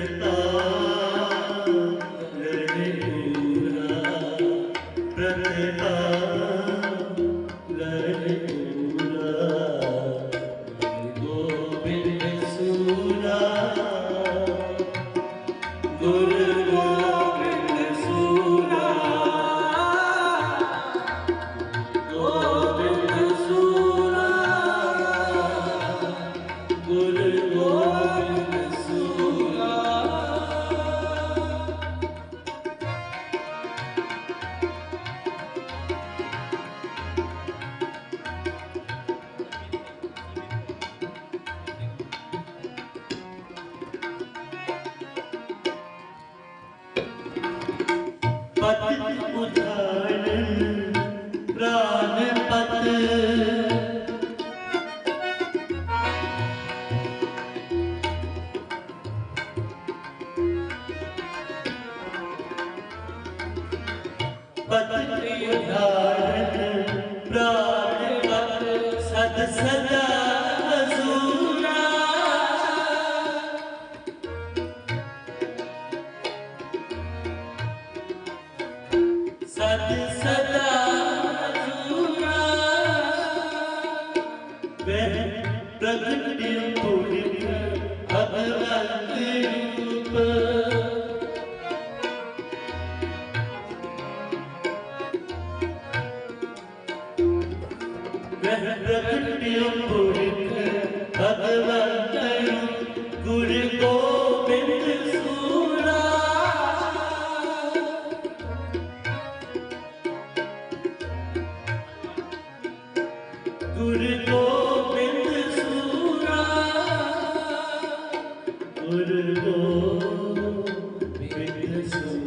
Bye. Bapak. Good to go, big to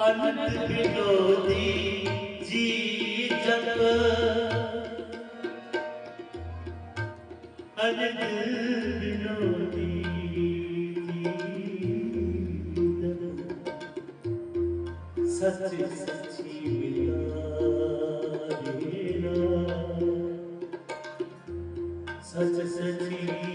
ਅਨੰਤ ਜੀ ਜਪ ਅਨੰਤ ਵਿਨੋਦੀ ਸੱਚੀ ਸੱਚੀ ਮਿਲਾ ਦੇਣਾ ਸੱਚ ਸੱਚੀ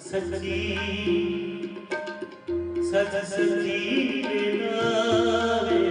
ਸੱਚੀ ਸੱਚ ਸੱਚੀ ਦੇ ਨਾਮ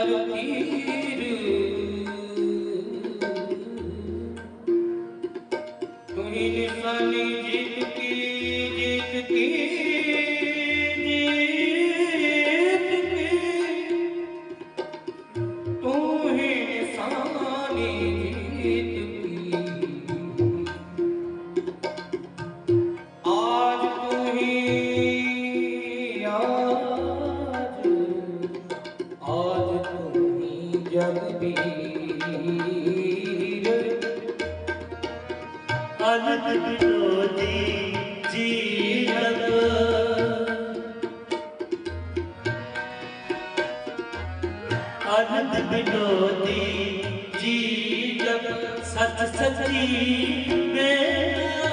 Eu Olha aqui. ਜੀ ਜਪ ਸਚ ਸਚੀ ਮੇਰਾ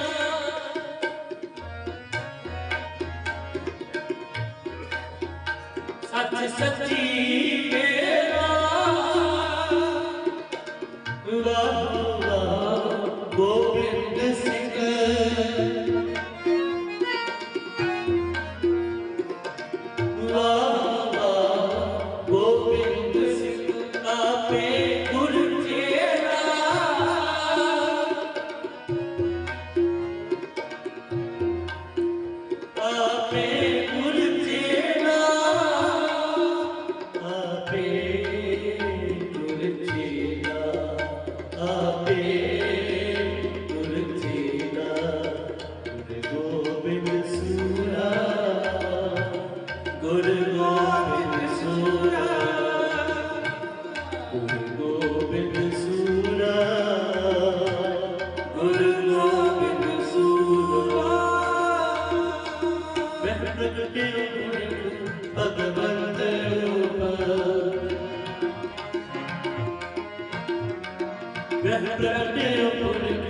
رحمت يقولك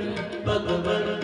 بطبرت